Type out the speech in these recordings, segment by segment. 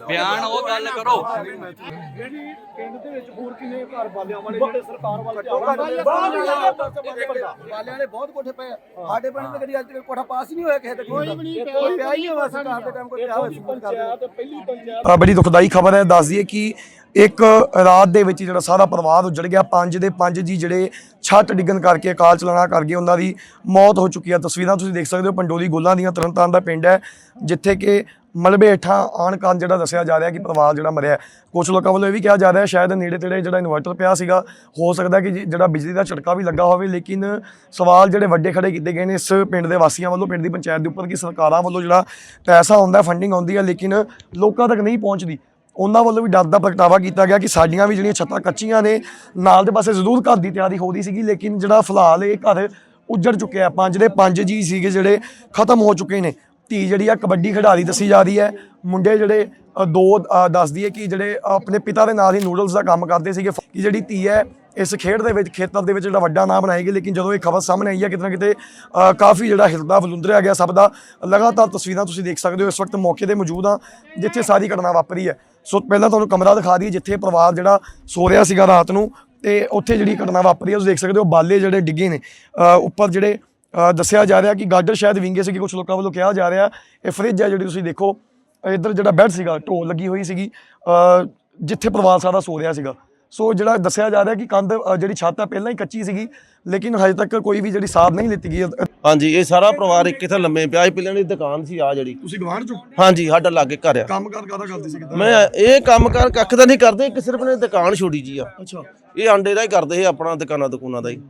ਬਿਆਨ ਉਹ ਗੱਲ ਕਰੋ। ਜਿਹੜੀ ਪਿੰਡ ਦੇ ਵਿੱਚ ਹੋਰ ਕਿੰਨੇ ਘਰ ਬਾਲਿਆਂ ਵਾਲੇ ਜਿਹੜੇ ਸਰਕਾਰ ਵੱਲ ਵਾਲਿਆਂ ਦੇ ਬਹੁਤ ਕੋਠੇ ਪਏ ਆ। ਸਾਡੇ ਪਿੰਡ ਦੇ ਕਦੀ ਅੱਜ ਤੱਕ ਕੋਠਾ ਪਾਸ ਹੀ ਨਹੀਂ ਹੋਇਆ ਕਿਸੇ ਦਾ ਕੋਈ ਵੀ ਨਹੀਂ ਪਿਆ ਹੀ ਹੋਇਆ ਸਰਕਾਰ ਦੇ ਟਾਈਮ ਕੋਈ ਪਿਆ ਹੋਇਆ ਸੀ ਪੰਚਾਇਤ ਪਹਿਲੀ ਪੰਚਾਇਤ। ਅ, ਬੜੀ ਦੁਖਦਾਈ ਖਬਰ ਹੈ ਦੱਸ ਦਈਏ ਕਿ ਇੱਕ ਰਾਤ ਦੇ ਵਿੱਚ ਜਿਹੜਾ ਸਾਰਾ ਪਰਿਵਾਰ ਉੱਜੜ ਗਿਆ ਪੰਜ ਦੇ ਪੰਜ ਜੀ ਜਿਹੜੇ ਛੱਤ ਡਿੱਗਣ ਕਰਕੇ ਅਕਾਲ ਚਲਾਣਾ ਕਰਕੇ ਉਹਨਾਂ ਦੀ ਮੌਤ ਹੋ ਚੁੱਕੀ ਹੈ ਤਸਵੀਰਾਂ ਤੁਸੀਂ ਦੇਖ ਸਕਦੇ ਹੋ, ਪੰਡੋਲੀ ਗੋਲਾਂ ਦੀਆਂ ਤਰਨਤਾਰਨ ਦਾ ਪਿੰਡ ਹੈ, ਜਿੱਥੇ ਕਿ ਮਲਬੇ ਹੇਠਾਂ ਆਣ ਕਾਰਨ ਜਿਹੜਾ ਦੱਸਿਆ ਜਾ ਰਿਹਾ ਕਿ ਪਰਿਵਾਰ ਜਿਹੜਾ ਮਰਿਆ ਹੈ। ਕੁਝ ਲੋਕਾਂ ਵੱਲੋਂ ਇਹ ਵੀ ਕਿਹਾ ਜਾ ਰਿਹਾ, ਸ਼ਾਇਦ ਨੇੜੇ ਤੇੜੇ ਜਿਹੜਾ ਇਨਵਰਟਰ ਪਿਆ ਸੀਗਾ, ਹੋ ਸਕਦਾ ਕਿ ਜੀ- ਜਿਹੜਾ ਬਿਜਲੀ ਦਾ ਝਟਕਾ ਵੀ ਲੱਗਾ ਹੋਵੇ, ਲੇਕਿਨ ਸਵਾਲ ਜਿਹੜੇ ਵੱਡੇ ਖੜੇ ਕੀਤੇ ਗਏ ਨੇ ਇਸ ਪਿੰਡ ਦੇ ਵਾਸੀਆਂ ਵੱਲੋਂ, ਪਿੰਡ ਦੀ ਪੰਚਾਇਤ ਦੇ ਉੱਪਰ, ਕਿ ਸਰਕਾਰਾਂ ਵੱਲੋਂ ਜਿਹੜਾ ਪੈਸਾ ਆਉਂਦਾ ਫੰਡਿੰਗ ਆਉਂਦੀ ਹੈ, ਲੇਕਿਨ ਲੋਕਾਂ ਤੱਕ ਨਹੀਂ ਪਹੁੰਚਦੀ ਉਹਨਾਂ ਵੱਲੋਂ ਵੀ ਡਰ ਦਾ ਪ੍ਰਗਟਾਵਾ ਕੀਤਾ ਗਿਆ ਕਿ ਸਾਡੀਆਂ ਵੀ ਜਿਹੜੀਆਂ ਛੱਤਾਂ ਕੱਚੀਆਂ ਨੇ, ਨਾਲ ਦੇ ਪਾਸੇ ਜ਼ਰੂਰ ਘਰ ਦੀ ਤਿਆਰੀ ਹੋ ਰਹੀ ਸੀਗੀ, ਲੇਕਿਨ ਜਿਹੜਾ ਫਿਲਹਾਲ ਇਹ ਘਰ ਉੱਜੜ ਚੁੱਕਿਆ ਹੈ। ਪੰਜ ਦੇ ਪੰਜ ਜੀ ਸੀਗੇ ਜਿਹੜੇ ਖਤਮ ਹੋ ਚੁੱਕੇ ਨੇ। ਧੀ ਜਿਹੜੀ ਆ ਕਬੱਡੀ ਖਿਡਾਰੀ ਦੱਸੀ ਜਾ ਰਹੀ ਹੈ। ਮੁੰਡੇ ਜਿਹੜੇ ਦੋ ਦੱਸਦੀ ਹੈ ਕਿ ਜਿਹੜੇ ਆਪਣੇ ਪਿਤਾ ਦੇ ਨਾਲ ਹੀ ਨੂਡਲਸ ਦਾ ਕੰਮ ਕਰਦੇ ਸੀਗੇ। ਕਿ ਜਿਹੜੀ ਧੀ ਹੈ, ਇਸ ਖੇਡ ਦੇ ਵਿੱਚ, ਖੇਤਰ ਦੇ ਵਿੱਚ ਜਿਹੜਾ ਵੱਡਾ ਨਾਮ ਬਣਾਏਗੀ, ਲੇਕਿਨ ਜਦੋਂ ਇਹ ਖਬਰ ਸਾਹਮਣੇ ਆਈ ਹੈ, ਕਿਤੇ ਨਾ ਕਿਤੇ ਕਾਫੀ ਜਿਹੜਾ ਹਿਰਦਾ ਵਲੁੰਦਰਿਆ ਗਿਆ। ਸਭ ਦਾ ਲਗਾਤਾਰ ਤਸਵੀਰਾਂ ਤੁਸੀਂ ਦੇਖ ਸਕਦੇ ਹੋ। ਇਸ ਵਕਤ ਮੌਕੇ ਤੇ ਮੌਜੂਦ ਆ ਜਿੱਥੇ ਸਾਰੀ ਘਟਨਾ ਵਾਪਰੀ ਹੈ। ਸੋ ਪਹਿਲਾਂ ਤੁਹਾਨੂੰ ਕਮਰਾ ਦਿਖਾ ਦਈਏ, ਜਿੱਥੇ ਪਰਿਵਾਰ ਜਿਹੜਾ ਸੋ ਰਿਹਾ ਸੀਗਾ ਰਾਤ ਨੂੰ ਤੇ ਉੱਥੇ ਜਿਹੜੀ ਘਟਨਾ ਵਾਪਰੀ ਹੈ, ਤੁਸੀਂ ਦੇਖ ਸਕਦੇ ਹੋ, ਬਾਲੇ ਜਿਹੜੇ ਡਿੱਗੇ ਨੇ। ਉੱਪਰ ਜਿਹੜੇ ਦੱਸਿਆ ਜਾ ਰਿਹਾ ਕਿ ਗਾਡਰ ਸ਼ਾਇਦ ਵਿੰਗੇ ਸੀ ਕੁਝ ਲੋਕਾਂ ਵੱਲੋਂ ਕਿਹਾ ਜਾ ਰਿਹਾ। ਇਹ ਫ੍ਰਿਜ ਹੈ ਜਿਹੜੀ ਤੁਸੀਂ ਦੇਖੋ, ਇੱਧਰ ਜਿਹੜਾ ਬੈੱਡ ਸੀਗਾ, ਢੋਲ ਲੱਗੀ ਹੋਈ ਸੀਗੀ ਜਿੱਥੇ ਪਰਿਵਾਰ ਸਾਰਾ ਸੋ ਰਿਹਾ ਸੀਗਾ। ਸੋ ਜਿਹੜਾ ਦੱਸਿਆ ਜਾ ਰਿਹਾ ਕਿ ਕੰਧ ਜਿਹੜੀ ਛੱਤ ਹੈ, ਪਹਿਲਾਂ ਹੀ ਕੱਚੀ ਸੀਗੀ, ਲੇਕਿਨ ਹਜੇ ਤੱਕ ਕੋਈ ਵੀ ਜਿਹੜੀ ਸਾਰ ਨਹੀਂ ਲਿੱਤੀ ਗਈ ਹਾਂਜੀ ਇਹ ਸਾਰਾ ਪਰਿਵਾਰ ਇੱਕ ਇੱਥੇ ਲੰਮੇ ਪਿਆ ਸੀ ਪਹਿਲਾਂ ਦੀ ਦੁਕਾਨ ਸੀ ਆ ਜਿਹੜੀ। ਤੁਸੀਂ ਗਵਾਂਢ ਚੋ? ਹਾਂਜੀ ਸਾਡਾ ਲਾਗੇ ਘਰ ਆ। ਕੰਮ ਕਾਰ ਕਾਦਾ ਕਰਦੇ ਸੀ ਕਿਦਾਂ? ਮੈਂ ਇਹ ਕੰਮ ਕਰ ਕੱਖ ਤਾਂ ਨਹੀਂ ਕਰਦੇ ਇੱਕ ਸਿਰਫ ਨੇ ਦੁਕਾਨ ਛੋਟੀ ਜੀ ਆ। ਅੱਛਾ। ਇਹ ਆਂਡੇ ਦਾ ਹੀ ਕਰਦੇ ਸੀ ਆਪਣਾ ਦੁਕਾਨਾਂ ਦੁਕਾਨਾਂ ਦਾ ਹੀ।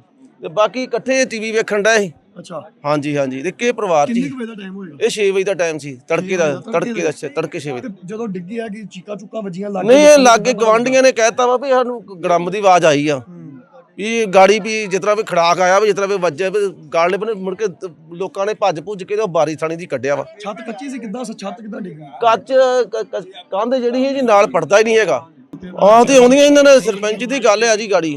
ਤੇ ਬਾਕੀ ਇਕੱਠੇ ਟੀਵੀ ਵੇਖਣ ਦਾ ਸੀ। ਅੱਛਾ। ਹਾਂਜੀ ਹਾਂਜੀ ਤੇ ਕੇ ਪਰਿਵਾਰ ਚ ਕਿੰਨੇ ਵਜੇ ਦਾ ਟਾਈਮ ਹੋਏਗਾ? ਇਹ 6 ਵਜੇ ਦਾ ਟਾਈਮ ਸੀ ਤੜਕੇ ਦਾ ਤੜਕੇ ਦਾ। ਤੜਕੇ 6 ਵਜੇ। ਜਦੋਂ ਡਿੱਗੀ ਆ ਕਿ ਚੀਕਾ ਚੁੱਕਾ ਵੱਜੀਆਂ ਲੱਗ ਨਹੀਂ ਇਹ ਲਾਗੇ ਗਵਾਂਢੀਆਂ ਨੇ ਕਹਿਤਾ ਵਾ ਵੀ ਸਾਨੂੰ ਗੜੰਬ ਦੀ ਆਵਾਜ਼ ਆਈ ਆ। ਵੀ ਗਾੜੀ ਵੀ ਜਿਸ ਤਰ੍ਹਾਂ ਵੀ ਖੜਾਕ ਆਇਆ ਵੀ ਜਿਸ ਤਰ੍ਹਾਂ ਵੀ ਵੱਜਿਆ ਵੀ ਗਾਲੇ ਬਨੇ ਮੁੜ ਕੇ ਲੋਕਾਂ ਨੇ ਭੱਜ ਭੁੱਜ ਕੇ ਉਹ ਬਾਰੀ ਥਾਣੀ ਦੀ ਕੱਢਿਆ ਵਾ। ਛੱਤ ਕੱਚੀ ਸੀ ਕਿੱਦਾਂ ਛੱਤ ਕਿੱਦਾਂ ਡਿੱਗੀ ਕੱਚ ਕ- ਕ- ਕੰਧ ਜਿਹੜੀ ਹੈ ਜੀ ਨਾਲ ਪੜਦਾ ਹੀ ਨਹੀਂ ਹੈਗਾ। ਆਹ ਤੇ ਆਉਂਦੀਆਂ ਇਹਨਾਂ ਨੇ ਸਰਪੰਚ ਦੀ ਗੱਲ ਹੈ ਜੀ ਗਾੜੀ।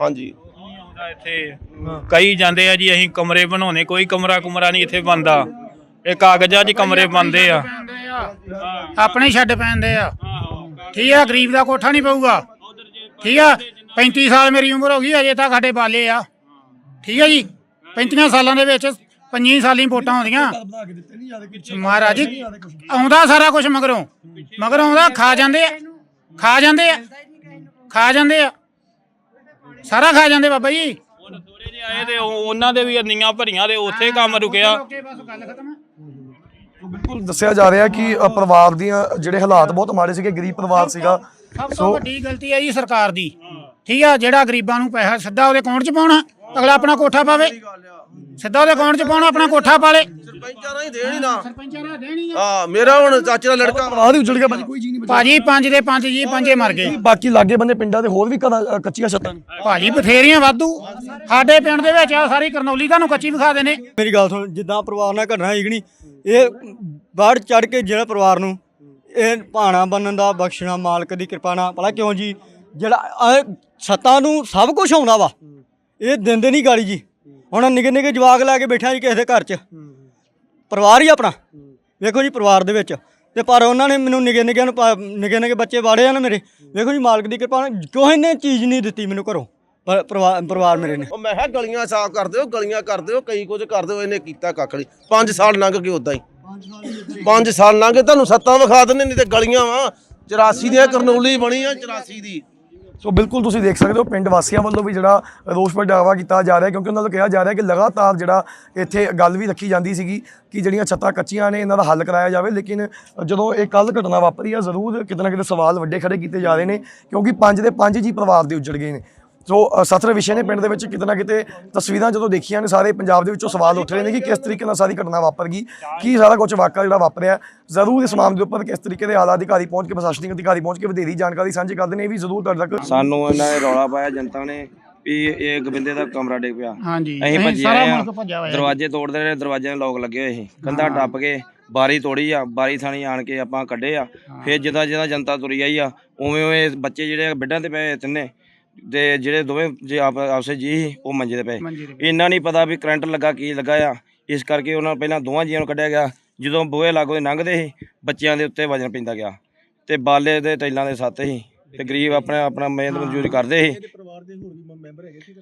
ਹਾਂਜੀ। ਆਉਂਦਾ ਇੱਥੇ ਕਈ ਜਾਂਦੇ ਆ ਜੀ ਅਸੀਂ ਕਮਰੇ ਬਣਾਉਣੇ ਕੋਈ ਕਮਰਾ ਕੁਮਰਾ ਨਹੀਂ ਇੱਥੇ ਬੰਦਾ ਇਹ ਕਾਗਜ਼ਾਂ 'ਚ ਕਮਰੇ ਬੰਦੇ ਆ। ਆਪਣੇ ਹੀ ਛੱਡ ਪੈਂਦੇ ਆ। ਠੀਕ ਆ ਗਰੀਬ ਦਾ ਕੋਠਾ ਨਹੀਂ ਪਊਗਾ। ਠੀਕ ਆ? 35 ਸਾਲ ਮੇਰੀ ਉਮਰ ਹੋ ਗਈ ਅਜੇ ਤੱਕ ਸਾਡੇ ਬਾਲੇ ਆ। ਠੀਕ ਆ ਜੀ? 35 ਸਾਲਾਂ ਦੇ ਵਿੱਚ 25 ਸਾਲੀ ਵੋਟਾਂ ਆਉਂਦੀਆਂ। ਮਹਾਰਾਜ ਜੀ ਆਉਂਦਾ ਸਾਰਾ ਕੁਝ ਮਗਰੋਂ। ਮਗਰ ਆਉਂਦਾ ਖਾ ਜਾਂਦੇ ਆ। ਖਾ ਜਾਂਦੇ ਆ। ਖਾ ਜਾਂਦੇ ਆ। ਸਾਰਾ ਖਾ ਜਾਂਦੇ ਬਾਬਾ ਜੀ। ਥੋੜੇ ਜਿਹੇ ਆਏ ਤੇ ਉਹ- ਉਹਨਾਂ ਦੇ ਵੀ ਨੀਆਂ ਭਰੀਆਂ ਤੇ ਉੱਥੇ ਕੰਮ ਰੁਕਿਆ। ਬਸ ਗੱਲ ਖਤਮ ਬਿਲਕੁਲ ਦੱਸਿਆ ਜਾ ਰਿਹਾ ਕਿ ਪਰਿਵਾਰ ਦੀਆਂ ਜਿਹੜੇ ਹਾਲਾਤ ਬਹੁਤ ਮਾੜੇ ਸੀਗੇ ਗਰੀਬ ਪਰਿਵਾਰ ਸੀਗਾ ਸਭ ਤੋਂ ਵੱਡੀ ਗਲਤੀ ਹੈ ਜੀ ਸਰਕਾਰ ਦੀ। ਠੀਕ ਆ ਜਿਹੜਾ ਗਰੀਬਾਂ ਨੂੰ ਪੈਸਾ ਸਿੱਧਾ ਉਹਦੇ ਅਕਾਊਂਟ 'ਚ ਪਾਉਣਾ? ਅਗਲਾ ਆਪਣਾ ਕੋਠਾ ਪਾਵੇ। ਸਿੱਧਾ ਉਹਦੇ ਅਕਾਊਂਟ 'ਚ ਪਾਉਣਾ? ਆਪਣਾ ਕੋਠਾ ਪਾਲੇ ਸਰਪੰਚਾਂ ਨਾਲ ਹੀ ਦੇਣ ਹੀ ਨਾ। ਸਰਪੰਚਾਂ ਦੇਣੀ ਆ। ਮੇਰਾ ਹੁਣ ਚਾਚੇ ਦਾ ਲੜਕਾ ਵਾ। ਪਰਿਵਾਰ ਹੀ ਉਜੜ ਗਿਆ ਭਾਜੀ ਕੋਈ ਜੀ ਨਹੀਂ ਬਚਿਆ। ਭਾਜੀ ਪੰਜ ਦੇ ਪੰਜ ਜੀ ਪੰਜੇ ਮਰ ਗਏ। ਬਾਕੀ ਲਾਗੇ ਬੰਦੇ ਪਿੰਡਾਂ ਦੇ ਹੋਰ ਵੀ ਘਰਾਂ ਅ, ਕੱਚੀਆਂ ਛੱਤਾਂ ਨੇ। ਭਾਜੀ ਬਥੇਰੀਆਂ ਵਾਧੂ। ਸਾਡੇ ਪਿੰਡ ਦੇ ਵਿੱਚ ਆ ਸਾਰੀ ਕਰਨੌਲੀ ਤੁਹਾਨੂੰ ਕੱਚੀ ਵਿਖਾ ਦੇਣੇ ਮੇਰੀ ਗੱਲ ਸੁਣ ਜਿੱਦਾਂ ਪਰਿਵਾਰ ਨਾਲ ਕਿ ਨਹੀਂ ਇਹ ਬਾੜ ਚੜ ਕੇ ਜਿਹੜਾ ਪਰਿਵਾਰ ਨੂੰ ਇਹ ਭਾਣਾ ਬੰਨਣ ਦਾ ਬਖਸ਼ਣਾ ਮਾਲਕ ਦੀ ਕਿਰਪਾ ਨਾਲ ਭਲਾ ਕਿਉਂ ਜੀ? ਜਿਹੜਾ ਸੱਤਾਂ ਨੂੰ ਸਭ ਕੁਝ ਆਉਂਦਾ ਵਾ। ਇਹ ਦਿੰਦੇ ਨਹੀਂ ਗਾਲੀ ਜੀ। ਹੁਣ ਨਿੱਕੇ ਨਿੱਕੇ ਜਵਾਕ ਲੈ ਕੇ ਬੈਠਾ ਜੀ ਕਿਸੇ ਦੇ ਘਰ 'ਚ। ਪਰਿਵਾਰ ਹੀ ਆਪਣਾ। ਵੇਖੋ ਜੀ ਪਰਿਵਾਰ ਦੇ ਵਿੱਚ। ਤੇ ਪਰ ਉਹਨਾਂ ਨੇ ਮੈਨੂੰ ਨਿੱਕੇ ਨਿੱਕੇ ਨੂੰ ਨਿੱਕੇ ਨਿੱਕੇ ਬੱਚੇ ਵਾੜੇ ਆ ਨਾ ਮੇਰੇ। ਵੇਖੋ ਜੀ ਮਾਲਕ ਦੀ ਕਿਰਪਾ ਨਾਲ ਕੋਈ ਨੇ ਚੀਜ਼ ਨਹੀਂ ਦਿੱਤੀ ਮੈਨੂੰ ਘਰੋਂ। ਪਰ ਪਰਿਵਾਰ ਪਰਿਵਾਰ ਮੇਰੇ ਨੇ। ਉਹ ਮੈਂ ਕਿਹਾ ਗਲੀਆਂ ਸਾਫ਼ ਕਰ ਦਿਓ ਗਲੀਆਂ ਕਰ ਦਿਓ ਕਈ ਕੁਝ ਕਰ ਦਿਓ ਇਹਨੇ ਕੀਤਾ ਕੱਖ ਨਹੀਂ। 5 ਸਾਲ ਲੰਘ ਗਏ ਉਦਾਂ ਹੀ। 5 ਸਾਲ ਲੰਘ ਗਏ। ਤੁਹਾਨੂੰ ਸੱਤਾਂ ਵਿਖਾ ਦਿੰਦੇ ਨਹੀਂ ਤੇ ਗਲੀਆਂ ਵਾ। 84 ਦੀਆਂ ਕਰਨੌਲੀ ਬਣੀ ਆ 84 ਦੀ। ਸੋ ਬਿਲਕੁਲ ਤੁਸੀਂ ਦੇਖ ਸਕਦੇ ਹੋ, ਪਿੰਡ ਵਾਸੀਆਂ ਵੱਲੋਂ ਵੀ ਜਿਹੜਾ ਰੋਸ ਪ੍ਰਗਟਾਵਾ ਕੀਤਾ ਜਾ ਰਿਹਾ, ਕਿਉਂਕਿ ਉਹਨਾਂ ਨੂੰ ਕਿਹਾ ਜਾ ਰਿਹਾ ਕਿ ਲਗਾਤਾਰ ਜਿਹੜਾ ਇੱਥੇ ਗੱਲ ਵੀ ਰੱਖੀ ਜਾਂਦੀ ਸੀਗੀ ਕਿ ਜਿਹੜੀਆਂ ਛੱਤਾਂ ਕੱਚੀਆਂ ਨੇ, ਇਹਨਾਂ ਦਾ ਹੱਲ ਕਰਾਇਆ ਜਾਵੇ, ਲੇਕਿਨ ਜਦੋਂ ਇਹ ਕੱਲ ਘਟਨਾ ਵਾਪਰੀ ਆ, ਜ਼ਰੂਰ ਕਿਤੇ ਨਾ ਕਿਤੇ ਸਵਾਲ ਵੱਡੇ ਖੜੇ ਕੀਤੇ ਜਾ ਰਹੇ ਨੇ, ਕਿਉਂਕਿ ਪੰਜ ਦੇ ਪੰਜ ਜੀ ਪਰਿਵਾਰ ਦੇ ਉੱਜੜ ਗਏ ਨੇ। ਸੋ ਅ, ਸਥਰ ਵਿਸ਼ੇ ਨੇ ਪਿੰਡ ਦੇ ਵਿੱਚ ਕਿਤੇ ਨਾ ਕਿਤੇ ਤਸਵੀਰਾਂ ਜਦੋਂ ਦੇਖੀਆਂ ਨੇ ਸਾਰੇ ਪੰਜਾਬ ਦੇ ਵਿੱਚੋਂ ਸਵਾਲ ਉੱਠ ਰਹੇ ਨੇ ਕਿ ਕਿਸ ਤਰੀਕੇ ਨਾਲ ਸਾਰੀ ਘਟਨਾ ਵਾਪਰ ਗਈ ਕੀ ਸਾਰਾ ਕੁਝ ਵਾਕਾ ਜਿਹੜਾ ਵਾਪਰਿਆ ਜ਼ਰੂਰ ਇਸ ਮਾਮਲੇ ਦੇ ਉੱਪਰ ਕਿਸ ਤਰੀਕੇ ਦੇ ਆਲਾ ਅਧਿਕਾਰੀ ਪਹੁੰਚ ਕੇ ਪ੍ਰਸ਼ਾਸਨਿਕ ਅਧਿਕਾਰੀ ਪਹੁੰਚ ਕੇ ਵਧੇਰੀ ਜਾਣਕਾਰੀ ਸਾਂਝੀ ਕਰਦੇ ਨੇ ਇਹ ਵੀ ਜ਼ਰੂਰ ਤੁਹਾਡੇ ਤੱਕ ਸਾਨੂੰ ਇਹਨਾਂ ਨੇ ਰੌਲਾ ਪਾਇਆ ਜਨਤਾ ਨੇ ਵੀ ਇਹ ਗਵਿੰਦੇ ਦਾ ਕਮਰਾ ਡਿੱਗ ਪਿਆ। ਹਾਂਜੀ ਅਸੀਂ ਭੱਜੇ ਸਾਰਾ ਆਏ ਆ ਮੁਲਕ ਭੱਜਿਆ ਹੋਇਆ ਦਰਵਾਜ਼ੇ ਤੋੜਦੇ ਰਹੇ ਦਰਵਾਜ਼ਿਆਂ ਦੇ ਲੋਕ ਲੱਗੇ ਹੋਏ ਸੀ। ਕੰਧਾ ਟੱਪ ਕੇ ਬਾਰੀ ਤੋੜੀ ਆ ਬਾਰੀ ਥਾਣੀ ਆਣ ਕੇ ਆਪਾਂ ਕੱਢੇ ਆ। ਫਿਰ ਜਿੱਦਾਂ ਜਿੱਦਾਂ ਜਨਤਾ ਤੁਰੀ ਆਈ ਆ ਉਵੇਂ ਉਵੇਂ ਬੱਚੇ ਜਿਹੜੇ ਬੈੱਡਾਂ ਤੇ ਪਏ ਤਿੰਨੇ। ਤੇ ਜਿਹੜੇ ਦੋਵੇਂ ਜੇ ਆਪ ਆਪਸੇ ਜੀ ਉਹ ਮੰਜੇ ਤੇ ਪਏ। ਮੰਜੇ। ਇਹਨਾਂ ਨਹੀਂ ਪਤਾ ਵੀ ਕਰੰਟ ਲੱਗਾ ਕੀ ਲੱਗਾ ਆ। ਇਸ ਕਰਕੇ ਉਹਨਾਂ ਪਹਿਲਾਂ ਦੋਵਾਂ ਜੀਆਂ ਨੂੰ ਕੱਢਿਆ ਗਿਆ। ਜਦੋਂ ਬੂਹੇ ਲਾਗੋਂ ਦੀ ਲੰਘਦੇ ਸੀ ਬੱਚਿਆਂ ਦੇ ਉੱਤੇ ਵਜਨ ਪੈਂਦਾ ਗਿਆ। ਤੇ ਬਾਲੇ ਦੇ ਟੈਲਾਂ ਦੇ ਸੱਤ ਸੀ। ਤੇ ਗਰੀਬ ਆਪਣਾ ਆਪਣਾ ਮਿਹਨਤ ਮਜ਼ਦੂਰੀ ਕਰਦੇ ਸੀ।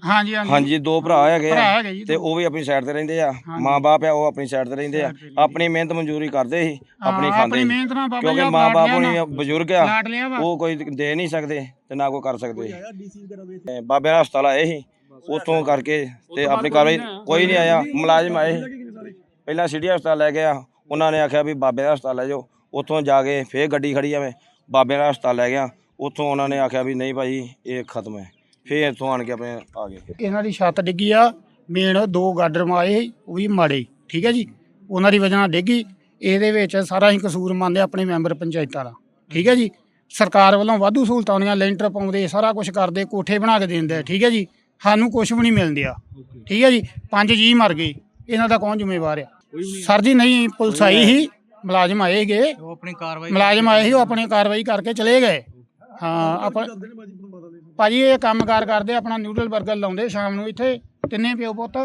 ਹਾਂਜੀ ਹਾਂਜੀ। ਹਾਂਜੀ ਦੋ ਭਰਾ ਹੈਗੇ ਭਰਾ ਆ ਹੈਗੇ ਜੀ ਤੇ। ਉਹ ਵੀ ਆਪਣੀ ਸਾਈਡ ਤੇ ਰਹਿੰਦੇ ਆ। ਮਾਂ-ਬਾਪ ਆ ਉਹ ਆਪਣੀ ਸਾਈਡ ਤੇ ਰਹਿੰਦੇ ਆ। ਆਪਣੀ ਮਿਹਨਤ ਮਜ਼ਦੂਰੀ ਕਰਦੇ ਸੀ ਆਪਣੀ ਖਾਂਦੇ ਆਪਣੀ ਸੀ। ਮਿਹਨਤ ਨਾਲ ਬਾਬਾ ਕਿਉਂਕਿ ਮਾਂ-ਬਾਪ ਹੋਣੀ। ਬਜ਼ੁਰਗ ਆ ਲਾਟ ਲਿਆ ਵਾ। ਉਹ ਕੋਈ ਦੇ ਨਹੀਂ ਸਕਦੇ ਤੇ ਨਾ ਕੋਈ ਕਰ ਸਕਦੇ। ਤੇ ਬਾਬੇ ਦਾ ਹਸਪਤਾਲ ਆਏ ਸੀ ਉਤੋਂ ਕਰਕੇ ਤੇ ਆਪਣੀ ਕਾਰਵਾਈ ਕੋਈ ਨਹੀਂ ਆਇਆ ਮੁਲਾਜ਼ਮ ਆਏ। ਸੀ ਪਹਿਲਾਂ ਸਿਟੀ ਹਸਪਤਾਲ ਲੈ ਗਿਆ ਉਹਨਾਂ ਨੇ ਆਖਿਆ ਵੀ ਬਾਬੇ ਦਾ ਹਸਪਤਾਲ ਲੈ ਜਾਓ। ਉੱਥੋਂ ਜਾ ਕੇ ਫੇਰ ਗੱਡੀ ਖੜੀ ਆਵੇ ਬਾਬੇ ਦਾ ਹਸਪਤਾਲ ਲੈ ਗਿਆ। ਉੱਥੋਂ ਉਹਨਾਂ ਨੇ ਆਖਿਆ ਵੀ ਨਹੀਂ ਭਾਈ ਇਹ ਖਤਮ ਹੈ। ਫੇਰ ਇੱਥੋਂ ਆਣ ਕੇ ਆਪਣੇ ਆ ਗਏ। ਇਹਨਾਂ ਦੀ ਛੱਤ ਡਿੱਗੀ ਆ ਮੇਨ ਦੋ ਗਾਡਰ ਮਾਏ ਸੀ, ਉਹ ਵੀ ਮਾੜੇ ਠੀਕ ਹੈ ਜੀ? ਉਹਨਾਂ ਦੀ ਵਜ੍ਹਾ ਨਾਲ ਡਿੱਗੀ ਇਹਦੇ ਵਿੱਚ ਸਾਰਾ ਹੀ ਕਸੂਰ ਮੰਨਦੇ ਆਪਣੇ ਮੈਂਬਰ ਪੰਚਾਇਤਾਂ ਦਾ ਠੀਕ ਹੈ ਜੀ? ਸਰਕਾਰ ਵੱਲੋਂ ਵਾਧੂ ਸਹੂਲਤਾਂ ਆਉਂਦੀਆਂ ਲੈਂਟਰ ਪਾਉਂਦੇ ਸਾਰਾ ਕੁਝ ਕਰਦੇ ਕੋਠੇ ਬਣਾ ਕੇ ਦਿੰਦੇ ਠੀਕ ਹੈ ਜੀ? ਸਾਨੂੰ ਕੁਝ ਵੀ ਨਹੀਂ ਮਿਲਦਿਆ ਠੀਕ ਹੈ ਜੀ? ਪੰਜ ਜੀ ਮਰ ਗਏ ਇਹਨਾਂ ਦਾ ਕੌਣ ਜ਼ਿੰਮੇਵਾਰ ਆ? ਸਰ ਜੀ ਨਹੀਂ ਪੁਲਿਸ ਆਈ ਸੀ ਮੁਲਾਜ਼ਮ ਆਏਗੇ ਉਹ ਆਪਣੀ ਕਾਰਵਾਈ ਮੁਲਾਜ਼ਮ ਆਏ ਸੀ ਉਹ ਆਪਣੀ ਕਾਰਵਾਈ ਕਰਕੇ ਚਲੇ ਗਏ। ਹਾਂ ਆਪਾਂ ਭਾਜੀ ਇਹ ਕੰਮਕਾਰ ਕਰਦੇ ਆਪਣਾ ਨਿਊਡਲ 버ਗਰ ਲਾਉਂਦੇ ਸ਼ਾਮ ਨੂੰ ਇੱਥੇ ਤਿੰਨੇ ਪਿਓ ਪੁੱਤ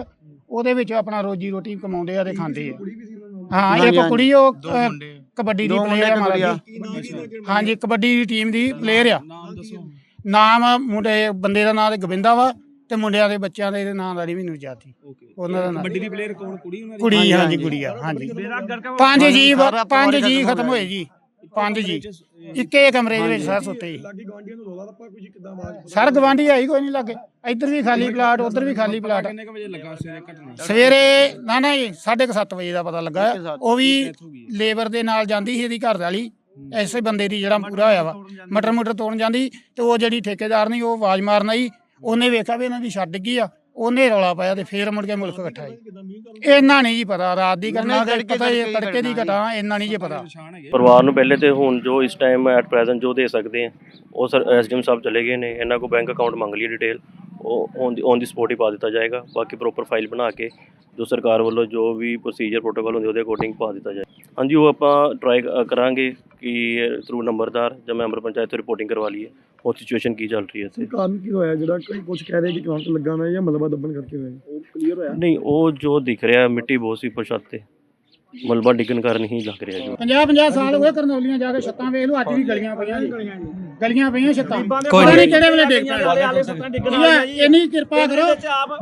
ਉਹਦੇ ਵਿੱਚ ਆਪਣਾ ਰੋਜੀ ਰੋਟੀ ਕਮਾਉਂਦੇ ਆ ਤੇ ਖਾਂਦੇ ਆ। ਹਾਂ ਇੱਕ ਕੁੜੀ ਉਹ ਕਬੱਡੀ ਦੀ ਪਲੇਅਰ ਆ ਮਹਾਰਾਜ ਜੀ। ਹਾਂਜੀ ਕਬੱਡੀ ਦੀ ਟੀਮ ਦੀ ਪਲੇਅਰ ਆ। ਨਾਮ ਮੁੰਡੇ ਬੰਦੇ ਦਾ ਨਾਮ ਤੇ ਗੋਬਿੰਦਾ ਵਾ ਤੇ ਮੁੰਡਿਆਂ ਦੇ ਬੱਚਿਆਂ ਦੇ ਨਾਂ ਦਾ ਨਹੀਂ ਮੈਨੂੰ ਜਾਤੀ ਉਹਨਾਂ ਦਾ ਨਾਮ ਕਬੱਡੀ ਦੀ ਪਲੇਅਰ ਕੌਣ? ਕੁੜੀ ਉਹਨਾਂ ਦੀ? ਕੁੜੀ ਹਾਂਜੀ ਕੁੜੀ ਆ ਹਾਂਜੀ। ਪੰਜ ਜੀ ਪੰਜ ਜੀ ਖਤਮ ਹੋਏ ਜੀ। ਪੰਜ ਜੀ। ਇੱਕੇ ਕਮਰੇ ਦੇ ਵਿੱਚ ਸਾਰ ਸੁੱਤੇ ਜੀ। ਲਾਗੀ ਗਵਾਂਡੀਆਂ ਨੂੰ ਰੋਲਾ ਰੱਪਾ ਕੁਝ ਕਿਦਾਂ ਆਵਾਜ਼ ਸਰ ਗਵਾਂਢੀ ਆਈ ਕੋਈ ਨਹੀਂ ਲੱਗੇ। ਇੱਧਰ ਵੀ ਖਾਲੀ ਪਲਾਟ ਉੱਧਰ ਵੀ ਖਾਲੀ ਪਲਾਟ। ਸਵੇਰੇ ਨਾ ਨਾ ਜੀ 7:30 ਵਜੇ ਦਾ ਪਤਾ ਲੱਗਾ। ਉਹ ਵੀ ਲੇਬਰ ਦੇ ਨਾਲ ਜਾਂਦੀ ਸੀ ਇਹਦੀ ਘਰ ਵਾਲੀ। ਐਸੇ ਬੰਦੇ ਦੀ ਜਿਹੜਾ ਪੂਰਾ ਹੋਇਆ ਵਾ। ਮਟਰ ਮਟਰ ਤੋੜਨ ਜਾਂਦੀ। ਤੇ ਉਹ ਜਿਹੜੀ ਠੇਕੇਦਾਰ ਨਹੀਂ ਉਹ ਆਵਾਜ਼ ਮਾਰਨ ਆਈ ਉਹਨੇ ਵੇਖਿਆ ਵੀ ਇਹਨਾਂ ਦੀ ਛੱਡ ਗਈ ਆ। ਉਹਨੇ ਰੌਲਾ ਪਾਇਆ ਤੇ ਫੇਰ ਮੁੜ ਕੇ ਮੁਲਕ ਇਕੱਠਾ ਜੀ। ਇਹਨਾਂ ਨਹੀਂ ਜੀ ਪਤਾ ਰਾਤ ਦੀ ਕਰਨਾ ਪਤਾ ਇਹ ਤੜਕੇ ਦੀ ਘਟਾ ਇਹਨਾਂ ਨਹੀਂ ਜੀ ਪਤਾ। ਪਰਿਵਾਰ ਨੂੰ ਪਹਿਲੇ ਤੇ ਹੁਣ ਜੋ ਇਸ ਟਾਈਮ ਐਟ ਪ੍ਰੈਜ਼ੈਂਟ ਜੋ ਦੇ ਸਕਦੇ ਆ ਉਹ ਸਰ ਐਸਡੀਐਮ ਸਾਹਿਬ ਚਲੇ ਗਏ ਨੇ ਇਹਨਾਂ ਕੋ ਬੈਂਕ ਅਕਾਊਂਟ ਮੰਗ ਲਈ ਡਿਟੇਲ ਉਹ on the on the spot ਹੀ ਪਾ ਦਿੱਤਾ ਜਾਏਗਾ ਬਾਕੀ ਪ੍ਰੋਪਰ ਫਾਈਲ ਬਣਾ ਕੇ ਜੋ ਸਰਕਾਰ ਵੱਲੋਂ ਜੋ ਵੀ ਪ੍ਰੋਸੀਜਰ ਪ੍ਰੋਟੋਕਾਲ ਹੁੰਦੇ ਉਹਦੇ ਅਕੋਰਡਿੰਗ ਪਾ ਦਿੱਤਾ ਜਾਏ। ਹਾਂਜੀ ਉਹ ਆਪਾਂ ਟਰਾਈ ਕਰਾਂਗੇ ਕਿ ਥਰੂ ਨੰਬਰਦਾਰ ਜਾਂ ਮੈਂਬਰ ਪੰਚਾਇਤ ਤੋਂ ਰਿਪੋਰਟਿੰਗ ਕਰਵਾ ਲਈਏ। ਉਹ ਸਿਚੁਏਸ਼ਨ ਕੀ ਚੱਲ ਰਹੀ ਹੈ ਇੱਥੇ? ਕਾਰਨ ਕੀ ਹੋਇਆ? ਜਿਹੜਾ ਕੋਈ ਕੁਝ ਕਹਿ ਰਹੇ ਕਿ ਕਰੰਟ ਲੱਗਾ ਨਾ ਜਾਂ ਮਲਬਾ ਦੱਬਣ ਕਰਕੇ ਹੋਇਆ? ਨਹੀਂ ਉਹ ਜੋ ਦਿਖ ਰਿਹਾ ਮਿੱਟੀ ਬਹੁਤ ਸੀ ਪ੍ਰਸ਼ਾਦ ਤੇ। ਮਲਬਾ ਡਿੱਗਣ ਕਾਰਨ ਹੀ ਲੱਗ ਰਿਹਾ ਜੋ। 50 50 ਸਾਲ ਹੋਏ ਕਰਨੌਲੀਆਂ ਜਾ ਕੇ ਛੱਤਾਂ ਵੇਖ ਲਓ ਅੱਜ ਵੀ ਗਲੀਆਂ ਪਈਆਂ ਜੀ। ਗਲੀਆਂ ਪਈਆਂ ਛੱਤਾਂ। ਕੋਈ ਪਤਾ ਨਹੀਂ। ਕਿਹੜੇ ਵੇਲੇ ਡਿੱਗ ਪੈਣਾ। ਠੀਕ ਹੈ ਇੰਨੀ ਕਿਰਪਾ ਕਰੋ।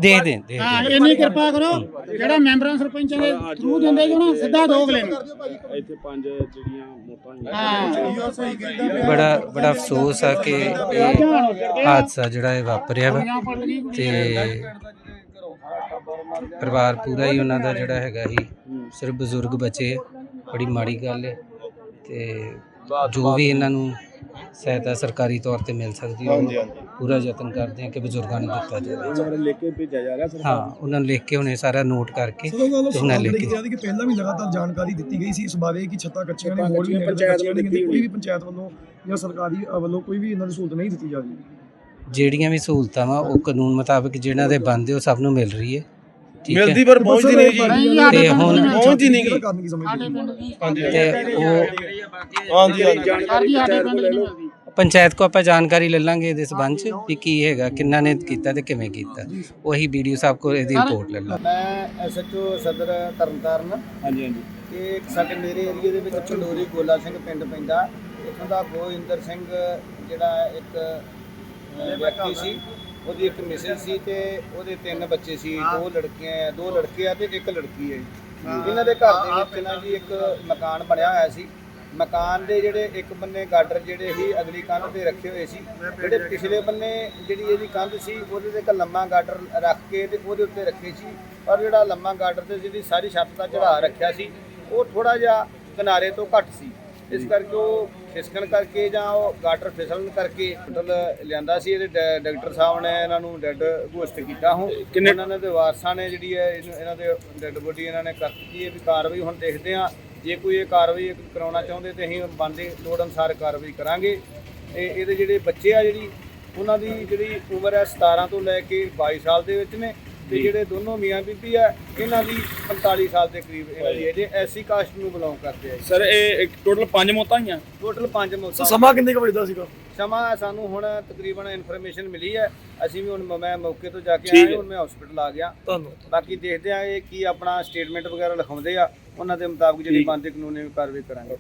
ਦੇ ਦੇ ਦੇ ਹਾਂ ਇੰਨੀ ਕਿਰਪਾ ਕਰੋ ਜਿਹੜਾ ਮੈਂਬਰਾਂ ਸਰਪੰਚਾਂ ਦੇ ਥਰੂ ਦਿੰਦੇ ਜੋ ਨਾ ਸਿੱਧਾ ਦੋਗ ਲੈਣ ਬੜਾ ਬੜਾ ਅਫਸੋਸ ਆ ਕਿ ਇਹ ਹਾਦਸਾ ਜਿਹੜਾ ਇਹ ਵਾਪਰਿਆ ਵਾ। ਤੇ ਪਰਿਵਾਰ ਪੂਰਾ ਹੀ ਉਹਨਾਂ ਦਾ ਜਿਹੜਾ ਹੈਗਾ ਹੀ ਸਿਰਫ ਬਜ਼ੁਰਗ ਬਚੇ ਆ। ਬੜੀ ਮਾੜੀ ਗੱਲ ਹੈ ਤੇ ਜੋ ਵੀ ਇਹਨਾਂ ਨੂੰ ਸਹਾਇਤਾ ਸਰਕਾਰੀ ਤੌਰ ਤੇ ਮਿਲ ਸਕਦੀ ਹੈ। ਪੂਰਾ ਯਤਨ ਕਰਦੇ ਆ ਕਿ ਬਜ਼ੁਰਗਾਂ ਨੂੰ ਦਿੱਤਾ ਜਾਵੇ। ਲਿਖ ਕੇ ਭੇਜਿਆ ਜਾ ਰਿਹਾ ਹਾਂ ਉਹਨਾਂ ਨੂੰ ਲਿਖ ਕੇ ਉਹਨੇ ਸਾਰਾ ਨੋਟ ਕਰਕੇ ਤੇ ਹੁਣੇ ਲਿਖ ਕੇ ਜਾਂਦੀ ਕਿ ਪਹਿਲਾਂ ਵੀ ਲਗਾਤਾਰ ਜਾਣਕਾਰੀ ਦਿੱਤੀ ਗਈ ਸੀ ਇਸ ਬਾਰੇ ਕਿ ਛੱਤਾਂ ਕੱਚੀਆਂ ਨੇ ਹੋਰ ਵੀ ਪੰਚਾਇਤ ਵੱਲੋਂ ਕੋਈ ਵੀ ਪੰਚਾਇਤ ਵੱਲੋਂ ਜਾਂ ਸਰਕਾਰੀ ਵੱਲੋਂ ਕੋਈ ਵੀ ਇਹਨਾਂ ਦੀ ਸਹੂਲਤ ਨਹੀਂ ਦਿੱਤੀ ਜਾ ਰਹੀ। ਜਿਹੜੀਆਂ ਵੀ ਸਹੂਲਤਾਂ ਵਾ ਉਹ ਕਾਨੂੰਨ ਮੁਤਾਬਕ ਜਿਹਨਾਂ ਦੇ ਬਣਦੇ ਉਹ ਸਭ ਨੂੰ ਮਿਲ ਰਹੀ ਹੈ। ਮਿਲਦੀ ਪਰ ਪਹੁੰਚਦੀ ਨਹੀਂ ਜੀ ਤੇ ਹੁਣ ਪਹੁੰਚਦੀ ਨਹੀਂ। ਗੀ ਕਾਰਨ ਕੀ ਸਮਝਦੇ ਹੋ? ਤੇ ਉਹ ਹਾਂਜੀ ਹਾਂਜੀ। ਜਾਣਕਾਰੀ ਸਾਡੇ ਪਿੰਡ ਨਹੀਂ ਮਿਲਦੀ ਪੰਚਾਇਤ ਕੋ ਆਪਾਂ ਜਾਣਕਾਰੀ ਲੈ ਲਾਂਗੇ ਇਹਦੇ ਸਬੰਧ ਚ ਵੀ ਕੀ ਹੈਗਾ ਕਿੰਨਾ ਨੇ ਕੀਤਾ ਤੇ ਕਿਵੇਂ ਕੀਤਾ। ਉਹੀ ਵੀਡੀਓ ਸਾਹਿਬ ਕੋ ਇਹਦੀ ਰਿਪੋਰਟ ਲੈ ਲਾ ਮੈਂ ਐਸਐਚਓ ਸਦਰ ਤਰਨਤਾਰਨ। ਹਾਂਜੀ ਹਾਂਜੀ। ਇੱਕ ਸਾਡੇ ਮੇਰੇ ਏਰੀਆ ਦੇ ਵਿੱਚ ਪੰਡੋਰੀ ਗੋਲਾ ਸਿੰਘ ਪਿੰਡ ਪੈਂਦਾ। ਇੱਥੋਂ ਦਾ ਗੋਇੰਦਰ ਸਿੰਘ ਜਿਹੜਾ ਇੱਕ ਅਹ, ਵਿਅਕਤੀ ਸੀ ਉਹਦੀ ਇੱਕ ਮਿਸਿਸ ਸੀ ਤੇ ਉਹਦੇ ਤਿੰਨ ਬੱਚੇ ਸੀ ਦੋ ਲੜਕੀਆਂ ਦੋ ਲੜਕੇ ਆ ਤੇ ਇੱਕ ਲੜਕੀ ਹੈ। ਇਹਨਾਂ ਦੇ ਘਰ ਦੇ ਵਿੱਚ ਨਾ ਜੀ ਇੱਕ ਮਕਾਨ ਬਣਿਆ ਹੋਇਆ ਸੀ। ਮਕਾਨ ਦੇ ਜਿਹੜੇ ਇੱਕ ਬੰਨੇ ਗਾਡਰ ਜਿਹੜੇ ਸੀ ਅਗਲੀ ਕੰਧ ਤੇ ਰੱਖੇ ਹੋਏ ਸੀ। ਜਿਹੜੇ ਪਿਛਲੇ ਬੰਨੇ ਜਿਹੜੀ ਇਹਦੀ ਕੰਧ ਸੀ ਉਹਦੇ ਤੇ ਇੱਕ ਲੰਮਾ ਗਾਡਰ ਰੱਖ ਕੇ ਤੇ ਉਹਦੇ ਉੱਤੇ ਰੱਖੇ ਸੀ। ਪਰ ਜਿਹੜਾ ਲੰਮਾ ਗਾਡਰ ਤੇ ਜਿਹੜੀ ਸਾਰੀ ਛੱਤ ਦਾ ਚੜਾ ਰੱਖਿਆ ਸੀ ਉਹ ਥੋੜਾ ਜਿਹਾ ਕਿਨਾਰੇ ਤੋਂ ਘੱਟ ਸੀ। ਇਸ ਕਰਕੇ ਉਹ ਖਿਸਕਣ ਕਰਕੇ ਜਾਂ ਉਹ ਗਾਡਰ ਫਿਸਲਣ ਕਰਕੇ ਹਸਪਤਾਲ ਲਿਆਂਦਾ ਸੀ ਇਹਦੇ ਡਾ- ਡਾਕਟਰ ਸਾਹਿਬ ਨੇ ਇਹਨਾਂ ਨੂੰ ਡੈੱਡ ਘੋਸ਼ਿਤ ਕੀਤਾ ਹੁਣ। ਇਹਨਾਂ ਨੇ ਤੇ ਵਾਰਸਾਂ ਨੇ ਜਿਹੜੀ ਹੈ ਇਹਨੂੰ- ਇਹਨਾਂ ਦੇ ਡੈੱਡ ਬੋਡੀ ਇਹਨਾਂ ਨੇ ਕਰ ਦਿੱਤੀ ਹੈ ਵੀ ਕਾਰਵਾਈ ਹੁਣ ਦੇਖਦੇ ਆ ਜੇ ਕੋਈ ਇਹ ਕਾਰਵਾਈ ਕਰਾਉਣਾ ਚਾਹੁੰਦੇ ਤੇ ਅਸੀਂ ਬੰਦੇ ਲੋੜ ਅਨੁਸਾਰ ਕਾਰਵਾਈ ਕਰਾਂਗੇ। ਇਹ ਇਹਦੇ ਜਿਹੜੇ ਬੱਚੇ ਆ ਜਿਹੜੀ ਉਹਨਾਂ ਦੀ ਜਿਹੜੀ ਉਮਰ ਹੈ 17 ਤੋਂ ਲੈ ਕੇ 22 ਸਾਲ ਦੇ ਵਿੱਚ ਨੇ। ਤੇ ਜਿਹੜੇ ਦੋਨੋਂ ਮੀਆਂ ਬੀਬੀ ਆ ਇਹਨਾਂ ਦੀ 45 ਸਾਲ ਦੇ ਕਰੀਬ ਇਹਨਾਂ ਦੀ ਏਜ ਐਸੀ ਕਾਸਟ ਨੂੰ ਬਿਲੋਂਗ ਕਰਦੇ ਆ ਸਰ ਇਹ ਟੋਟਲ ਪੰਜ ਮੌਤਾਂ ਹੀ ਆ ਟੋਟਲ ਪੰਜ ਮੌਤਾਂ ਸਮਾਂ ਕਿੰਨੇ ਕੁ ਵਜੇ ਦਾ ਸੀਗਾ? ਸਮਾਂ ਸਾਨੂੰ ਹੁਣ ਤਕਰੀਬਨ ਇਨਫੋਰਮੇਸ਼ਨ ਮਿਲੀ ਹੈ। ਅਸੀਂ ਵੀ ਹੁਣ ਮ- ਮੌਕੇ ਤੋਂ ਜਾ ਕੇ ਆਇਆ ਹੈ। ਹੁਣ ਮੈਂ ਹਸਪੀਟਲ ਆ ਗਿਆ। ਧੰਨਵਾਦ। ਬਾਕੀ ਦੇਖਦੇ ਆ ਇਹ ਕੀ ਆਪਣਾ ਸਟੇਟਮੈਂਟ ਵਗੈਰਾ ਲਿਖਾਉਂਦੇ ਆ। ਉਹਨਾਂ ਦੇ ਮੁਤਾਬਕ ਜਿਹੜੀ। ਬਣਦੀ ਕਾਨੂੰਨੀ ਕਾਰਵਾਈ ਕਰਾਂਗੇ।